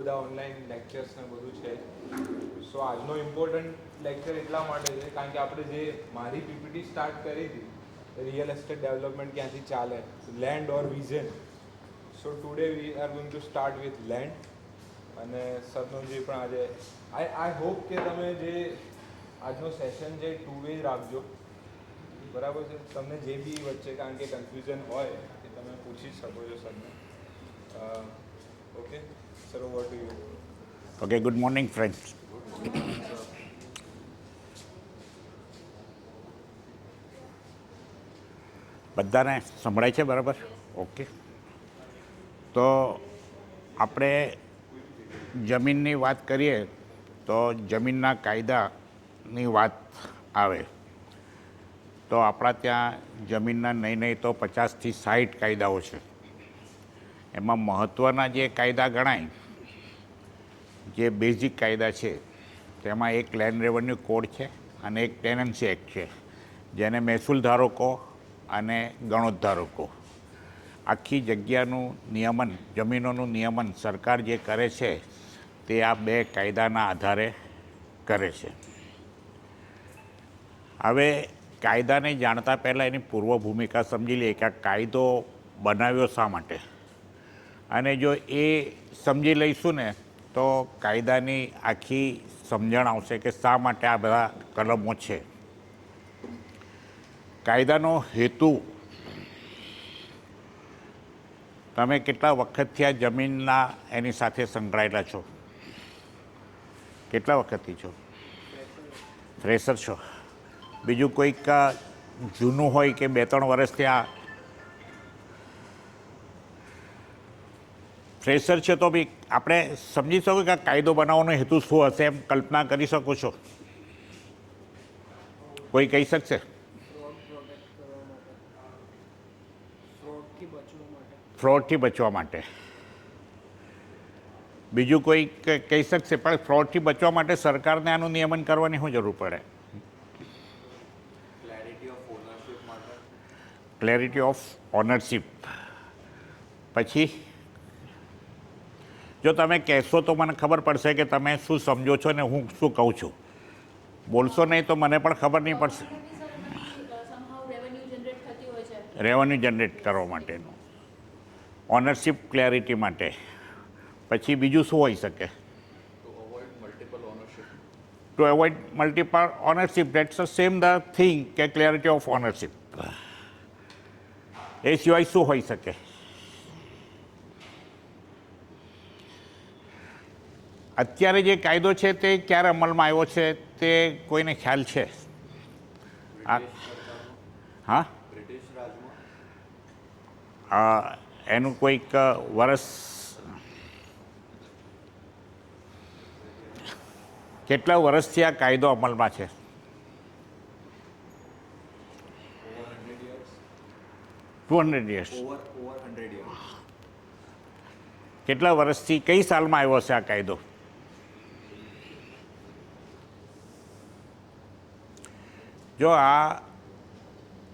બધા online lectures ને બધું છે. સો આજનો ઇમ્પોર્ટન્ટ લેક્ચર એટલા માટે છે, કારણ કે આપણે જે મારી પીપીટી સ્ટાર્ટ કરી હતી રિયલ એસ્ટેટ ડેવલપમેન્ટ ક્યાંથી ચાલે land or vision so today we are going to start with land અને સરનોજી પણ આજે આઈ આઈ હોપ કે તમે જે આજનો સેશન છે ટુ વે રાખજો. બરાબર છે? તમને જે બી વચ્ચે કારણ કે કન્ફ્યુઝન હોય, એ તમે પૂછી શકો છો સરને. Okay sir over to you. Okay, good morning, friends. બધાને સંભળાય છે બરાબર ઓકે તો આપણે જમીનની વાત કરીએ તો જમીનના કાયદાની વાત આવે તો આપણા ત્યાં જમીનના નહીં નહીં તો પચાસથી સાઠ કાયદાઓ છે એમાં મહત્ત્વના જે કાયદા ગણાય, જે બેઝિક કાયદા છે, તેમાં એક લેન્ડ રેવન્યુ કોડ છે અને એક ટેનન્સી એક્ટ છે, જેને મહેસૂલ ધારકો અને ગણોદ્ધારકો. આખી જગ્યાનું નિયમન, જમીનોનું નિયમન સરકાર જે કરે છે, તે આ બે કાયદાના આધારે કરે છે. હવે કાયદાને જાણતા પહેલાં એની પૂર્વ ભૂમિકા સમજી લઈએ કે આ કાયદો બનાવ્યો શા માટે? અને જો એ સમજી લઈશું ને, તો કાયદાની આખી સમજણ આવશે કે શા માટે આ બધા કલમો છે. કાયદાનો હેતુ, તમે કેટલા વખતથી આ જમીનના એની સાથે સંકળાયેલા છો? કેટલા વખતથી છો? ફ્રેશર છો. બીજું કોઈક જૂનું હોય કે બે ત્રણ વર્ષથી આ ફ્રેશર છે તો બી આપણે સમજી શકો કે કાયદો બનાવવાનો હેતુ શું હશે એમ કલ્પના કરી શકો છો. કોઈ કહી શકશે? ફ્રોડથી બચવા માટે. બીજું કોઈ કહી શકશે પણ ફ્રોડથી બચવા માટે સરકારને આનું નિયમન કરવાની શું જરૂર પડે? ક્લેરિટી ઓફ ઓનરશિપ પછી જો તમે કહેશો તો મને ખબર પડશે કે તમે શું સમજો છો ને હું શું કહું છું. બોલશો નહીં તો મને પણ ખબર નહીં પડશે. રેવન્યુ જનરેટ કરવા માટેનું. ઓનરશિપ ક્લેરિટી માટે. પછી બીજું શું હોઈ શકે? To avoid multiple ownership that's a same the thing કે ક્લેરિટી ઓફ ઓનરશિપ એ સિવાય શું હોઈ શકે? અત્યારે જે કાયદો છે તે ક્યારે અમલમાં આવ્યો છે તે કોઈને ખ્યાલ છે? હા? એનું કોઈક વર્ષ વરસ કેટલા વર્ષથી આ કાયદો અમલમાં છે? Two hundred years. over over 100 years કેટલા વર્ષથી કઈ સાલમાં આવ્યો છે આ કાયદો? જો આ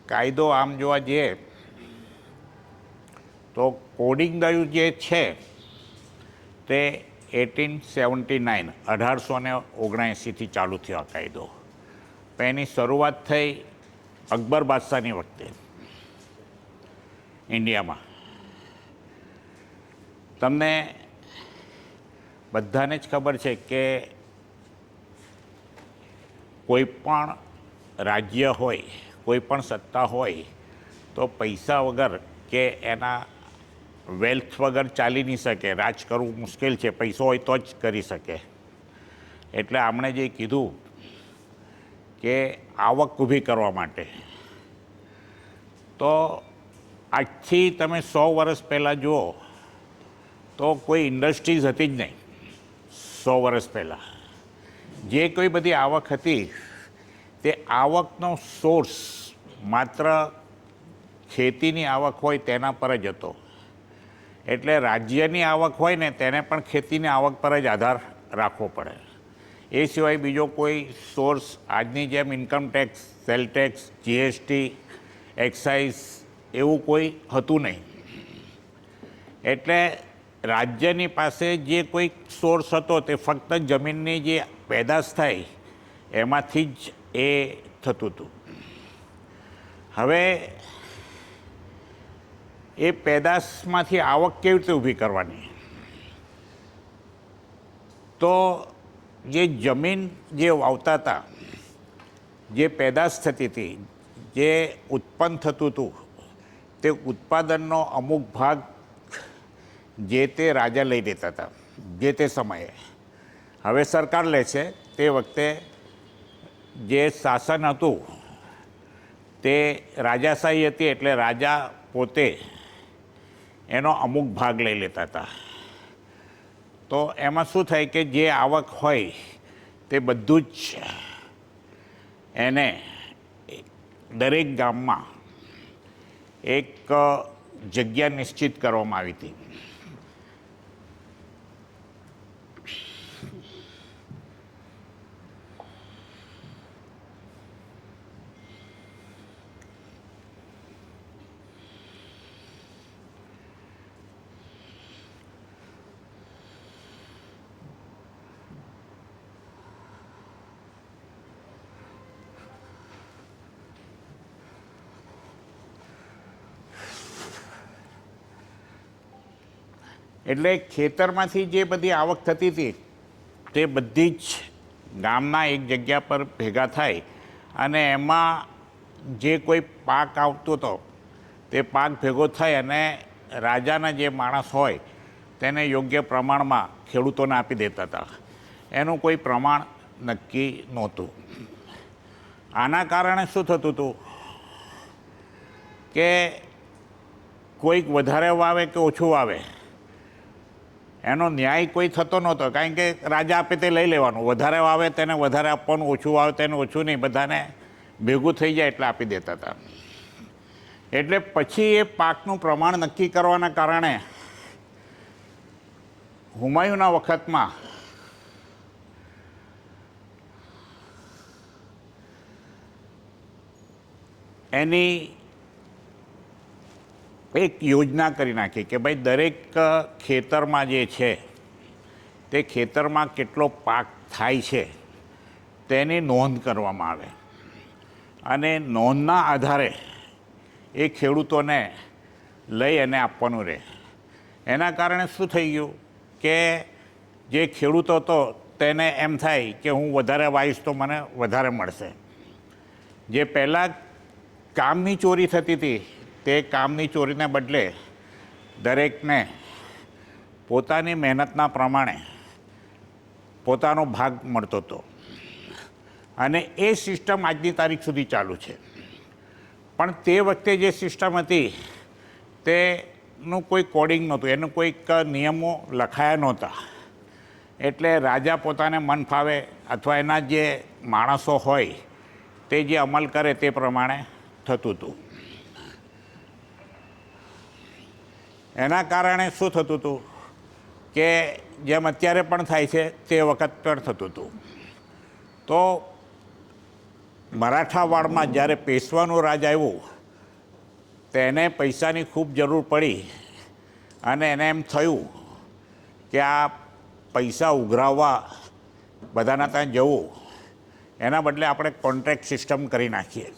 કાયદો આમ જોવા જઈએ, તો કોડિંગ દયું જે છે, તે એટીન સેવન્ટી નાઇન અઢારસો ને ઓગણએંસીથી ચાલુ થયો આ કાયદો. એની શરૂઆત થઈ અકબર બાદશાહની વખતે, ઇન્ડિયામાં. તમને બધાને જ ખબર છે કે કોઈ પણ રાજ્ય હોય, કોઈ પણ સત્તા હોય, તો પૈસા વગર કે એના વેલ્થ વગર ચાલી નહીં શકે. રાજ કરવું મુશ્કેલ છે. પૈસો હોય તો જ કરી શકે. એટલે આમણે જે કીધું કે આવક ઊભી કરવા માટે, તો આજથી તમે સો વર્ષ પહેલાં જુઓ, તો કોઈ ઇન્ડસ્ટ્રીઝ હતી જ નહીં. સો વર્ષ પહેલાં. જે કોઈ બધી આવક હતી તે આવકનો સોર્સ માત્ર ખેતીની આવક હોય તેના પર જ હતો. એટલે રાજ્યની આવક હોય ને તેને પણ ખેતીની આવક પર જ આધાર રાખવો પડે. એ સિવાય બીજો કોઈ સોર્સ આજની જેમ income tax sale tax GST excise એવું કોઈ હતું નહીં. એટલે રાજ્યની પાસે જે કોઈ સોર્સ હતો તે ફક્ત જમીનની જે પેદાશ થાય એમાંથી જ એ થતું હતું. હવે એ પેદાશમાંથી આવક કેવી રીતે ઊભી કરવાની? તો જે જમીન જે વાવતા હતા, જે પેદાશ થતી હતી, જે ઉત્પન્ન થતું હતું, તે ઉત્પાદનનો અમુક ભાગ જે તે રાજા લઈ લેતા હતા, જે તે સમયે. હવે સરકાર લે છે, તે વખતે જે શાસન હતું, તે રાજાશાહી હતી એટલે રાજા પોતે એનો અમુક ભાગ લઈ લેતા હતા. તો એમાં શું થાય કે જે આવક હોય, તે બધું જ એને દરેક ગામમાં એક જગ્યા નિશ્ચિત કરવામાં આવી હતી. એટલે ખેતરમાંથી જે બધી આવક થતી હતી, તે બધી જ ગામના એક જગ્યા પર ભેગા થાય અને એમાં જે કોઈ પાક આવતો હતો, તે પાક ભેગો થાય અને રાજાના જે માણસ હોય, તેને યોગ્ય પ્રમાણમાં ખેડૂતોને આપી દેતા હતા. એનું કોઈ પ્રમાણ નક્કી નહોતું. આના કારણે શું થતું હતું કે કોઈક વધારે વાવે કે ઓછું વાવે? એનો ન્યાય કોઈ થતો નહોતો, કારણ કે રાજા આપે તે લઈ લેવાનું. વધારે વાવે તેને વધારે આપવાનું, ઓછું વાવે તેને ઓછું નહીં. બધાને ભેગું થઈ જાય એટલે આપી દેતા હતા. એટલે પછી એ પાકનું પ્રમાણ નક્કી કરવાના કારણે હુમાયુના વખતમાં એની એક યોજના કરી નાખી કે ભાઈ દરેક ખેતરમાં જે છે, તે ખેતરમાં કેટલો પાક થાય છે, તેની નોંધ કરવામાં આવે. અને નોંધના આધારે એ ખેડૂતોને લઈ અને આપવાનું રહે. એના કારણે શું થઈ ગયું કે જે ખેડૂતો હતો તેને એમ થાય કે હું વધારે વાઈશ તો મને વધારે મળશે. જે પહેલાં કામની ચોરી થતી હતી તે કામની ચોરીને બદલે દરેકને પોતાની મહેનતના પ્રમાણે પોતાનો ભાગ મળતો હતો. અને એ સિસ્ટમ આજની તારીખ સુધી ચાલુ છે. પણ તે વખતે જે સિસ્ટમ હતી, તેનું કોઈ કોડિંગ નહોતું. એનું કોઈક નિયમો લખાયા નહોતા. એટલે રાજા પોતાને મન ફાવે અથવા એના જે માણસો હોય, તે જે અમલ કરે તે પ્રમાણે થતું હતું. એના કારણે શું થતું હતું કે જેમ અત્યારે પણ થાય છે તે વખત પણ થતું હતું. તો મરાઠાવાડમાં જ્યારે પેશવાનું રાજ આવ્યું તેને પૈસાની ખૂબ જરૂર પડી અને એને એમ થયું કે આ પૈસા ઉઘરાવવા બધાના ત્યાં જવું. એના બદલે આપણે કોન્ટ્રાક્ટ સિસ્ટમ કરી નાખીએ.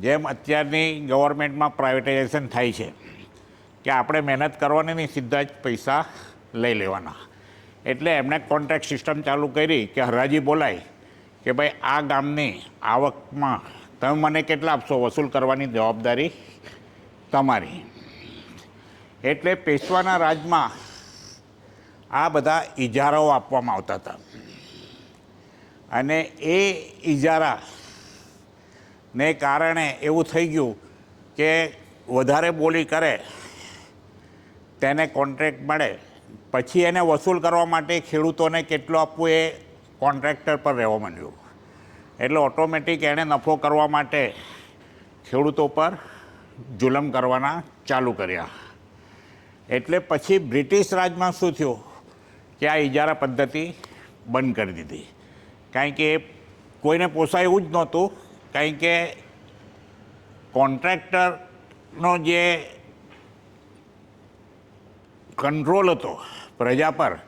જેમ અત્યારની ગવર્મેન્ટમાં પ્રાઇવેટાઇઝેશન થાય છે. કે આપણે મહેનત કરવાની નહીં સીધા જ પૈસા લઈ લેવાના. એટલે એમણે કોન્ટ્રાક્ટ સિસ્ટમ ચાલુ કરી કે હરાજી બોલાય કે ભાઈ આ ગામની આવકમાં તમે મને કેટલા આપશો? વસૂલ કરવાની જવાબદારી તમારી. એટલે પેશવાના રાજમાં આ બધા ઇજારાઓ આપવામાં આવતા હતા. અને એ ઇજારા ને કારણે એવું થઈ ગયું કે વધારે બોલી કરે તેને કોન્ટ્રાક્ટ મળે. પછી એને વસૂલ કરવા માટે ખેડૂતોને કેટલું આપવું એ કોન્ટ્રાક્ટર પર રહેવા માંડ્યું. એટલે ઓટોમેટિક એણે નફો કરવા માટે ખેડૂતો પર જુલમ કરવાના ચાલુ કર્યા. એટલે પછી બ્રિટિશ રાજમાં શું થયું? કે આ ઇજારા પદ્ધતિ બંધ કરી દીધી. કારણ કે કોઈને પોસાય એવું જ નહોતું. કારણ કે કોન્ટ્રાક્ટરનો જે કંટ્રોલ હતો. પ્રજા પર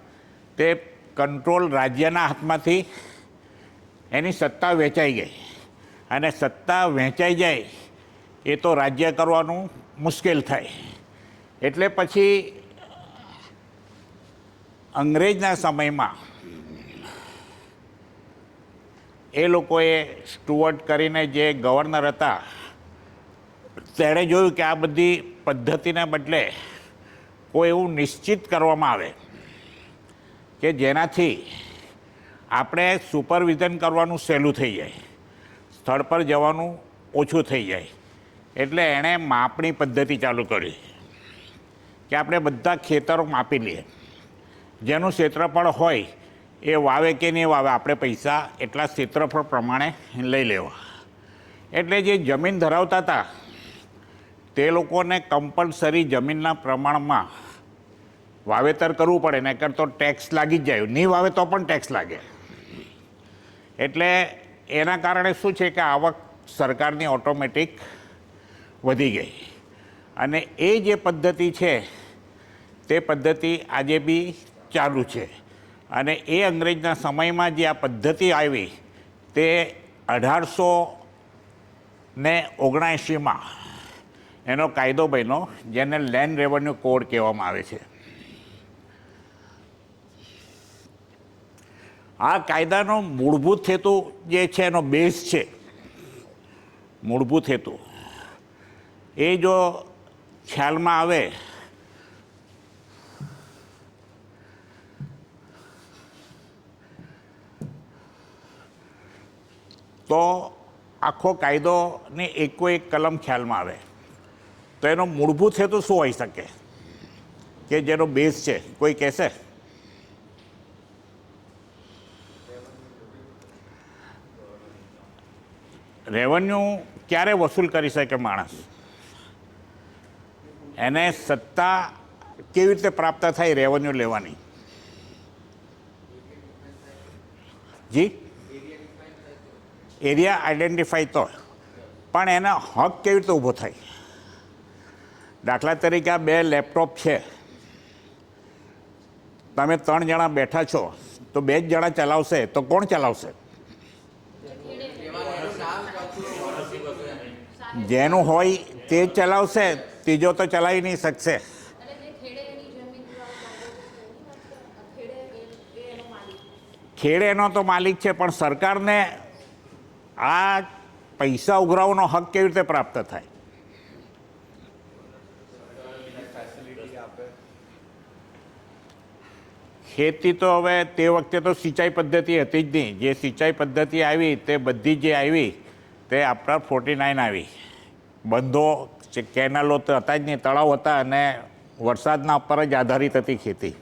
તે કંટ્રોલ રાજ્યના હાથમાંથી એની સત્તા વેચાઈ ગઈ. અને સત્તા વહેંચાઈ જાય એ તો રાજ્ય કરવાનું મુશ્કેલ થાય. એટલે પછી અંગ્રેજના સમયમાં એ લોકોએ સ્ટુઅર્ટ કરીને જે ગવર્નર હતા, તેણે જોયું કે આ બધી પદ્ધતિને બદલે કોઈ એવું નિશ્ચિત કરવામાં આવે કે જેનાથી આપણે સુપરવિઝન કરવાનું સહેલું થઈ જાય. સ્થળ પર જવાનું ઓછું થઈ જાય. એટલે એણે માપણી પદ્ધતિ ચાલુ કરી કે આપણે બધા ખેતરો માપી લઈએ. જેનું ક્ષેત્રફળ હોય એ વાવે કે નહીં વાવે આપણે પૈસા એટલા ક્ષેત્રફળ પ્રમાણે લઈ લેવા. એટલે જે જમીન ધરાવતા હતા તે લોકોને કમ્પલસરી જમીનના પ્રમાણમાં વાવેતર કરવું પડે, નહીંતર તો ટેક્સ લાગી જ જાય. નહીં વાવે તો પણ ટેક્સ લાગે. એટલે એના કારણે શું છે કે આવક સરકારની ઓટોમેટિક વધી ગઈ. અને એ જે પદ્ધતિ છે, તે પદ્ધતિ આજે બી ચાલુ છે. અને એ અંગ્રેજના સમયમાં જે આ પદ્ધતિ આવી, તે અઢારસો ને ઓગણએંશીમાં એનો કાયદો બન્યો જેને લેન્ડ રેવન્યુ કોડ કહેવામાં આવે છે. આ કાયદાનો મૂળભૂત હેતુ જે છે, એનો બેઝ છે. મૂળભૂત હેતુ. એ જો ખ્યાલમાં આવે, તો આખો કાયદોની એકો એક કલમ ખ્યાલમાં આવે. તો એનો મૂળભૂત હેતુ શું હોઈ શકે? કે જેનો બેઝ છે. કોઈ કહેશે? રેવન્યુ ક્યારે વસૂલ કરી શકે માણસ? એને સત્તા કેવી રીતે પ્રાપ્ત થાય રેવન્યુ લેવાની? જી? એરિયા આઈડેન્ટિફાઈ તો. પણ એનો હક કેવી રીતે ઊભો થાય? દાખલા તરીકે આ બે લેપટોપ છે. તમે ત્રણ જણા બેઠા છો, તો બે જ જણા ચલાવશે, તો કોણ ચલાવશે? જેનું હોય તે ચલાવશે, ત્રીજો તો ચલાવી નહીં શકશે. એટલે જે ખેડે એની જમીન વાળો કાયદો છે એની વાત કરે. ખેડે એ- એ એનો માલિક ખેડે એનો તો માલિક છે, પણ સરકારને આ પૈસા ઉઘરાવવાનો હક કેવી રીતે પ્રાપ્ત થાય? ખેતી તો હવે તે વખતે તો સિંચાઈ પદ્ધતિ હતી જ નહીં. જે સિંચાઈ પદ્ધતિ આવી, તે બધી જે આવી, તે આફ્ટર ફોર્ટી નાઇન આવી. બંધો કેનાલો તો હતા જ નહીં, તળાવ હતા અને વરસાદના ઉપર જ આધારિત હતી ખેતી.